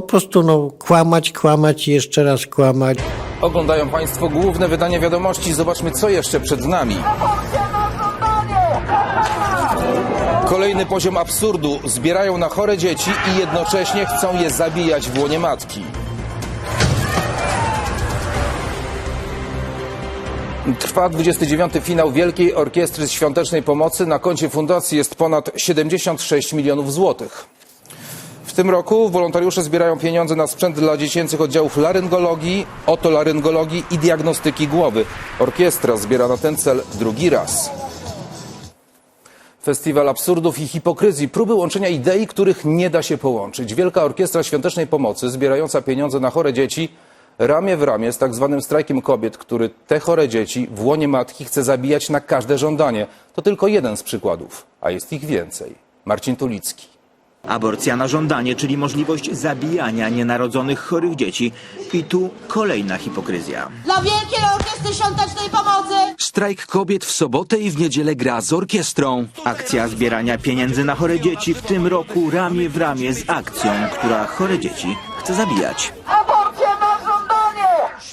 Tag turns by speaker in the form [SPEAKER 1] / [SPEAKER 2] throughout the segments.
[SPEAKER 1] po prostu no, kłamać, kłamać i jeszcze raz kłamać.
[SPEAKER 2] Oglądają Państwo główne wydanie wiadomości. Zobaczmy, co jeszcze przed nami. Kolejny poziom absurdu. Zbierają na chore dzieci i jednocześnie chcą je zabijać w łonie matki. Trwa 29. finał Wielkiej Orkiestry Świątecznej Pomocy. Na koncie fundacji jest ponad 76 milionów złotych. Tym roku wolontariusze zbierają pieniądze na sprzęt dla dziecięcych oddziałów laryngologii, otolaryngologii i diagnostyki głowy. Orkiestra zbiera na ten cel drugi raz. Festiwal absurdów i hipokryzji, próby łączenia idei, których nie da się połączyć. Wielka Orkiestra Świątecznej Pomocy, zbierająca pieniądze na chore dzieci, ramię w ramię z tak zwanym strajkiem kobiet, który te chore dzieci w łonie matki chce zabijać na każde żądanie. To tylko jeden z przykładów, a jest ich więcej. Marcin Tulicki.
[SPEAKER 3] Aborcja na żądanie, czyli możliwość zabijania nienarodzonych chorych dzieci. I tu kolejna hipokryzja.
[SPEAKER 4] Dla Wielkiej Orkiestry Świątecznej Pomocy!
[SPEAKER 5] Strajk kobiet w sobotę i w niedzielę gra z orkiestrą.
[SPEAKER 3] Akcja zbierania pieniędzy na chore dzieci w tym roku ramię w ramię z akcją, która chore dzieci chce zabijać.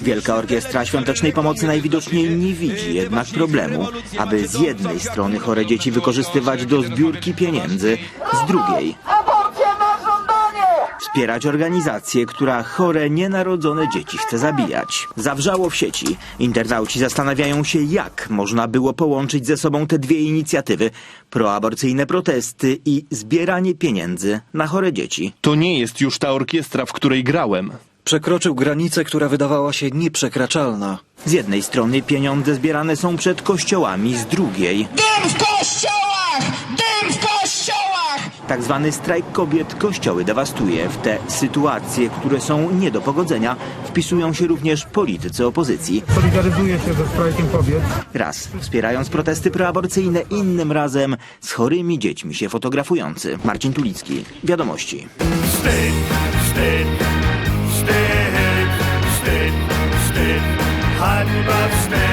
[SPEAKER 3] Wielka Orkiestra Świątecznej Pomocy najwidoczniej nie widzi jednak problemu, aby z jednej strony chore dzieci wykorzystywać do zbiórki pieniędzy, z drugiej wspierać organizację, która chore, nienarodzone dzieci chce zabijać. Zawrzało w sieci. Internauci zastanawiają się, jak można było połączyć ze sobą te dwie inicjatywy. Proaborcyjne protesty i zbieranie pieniędzy na chore dzieci.
[SPEAKER 6] To nie jest już ta orkiestra, w której grałem.
[SPEAKER 7] Przekroczył granicę, która wydawała się nieprzekraczalna.
[SPEAKER 3] Z jednej strony pieniądze zbierane są przed kościołami, z drugiej
[SPEAKER 4] Dym w kościołach! Dym w kościołach!
[SPEAKER 3] tak zwany strajk kobiet kościoły dewastuje. W te sytuacje, które są nie do pogodzenia, wpisują się również politycy opozycji.
[SPEAKER 8] Solidaryzuję się ze strajkiem kobiet.
[SPEAKER 3] Raz wspierając protesty proaborcyjne, innym razem z chorymi dziećmi się fotografujący. Marcin Tulicki, Wiadomości.
[SPEAKER 9] Wstyd, wstyd, wstyd, wstyd, wstyd, hańba, wstyd, wstyd,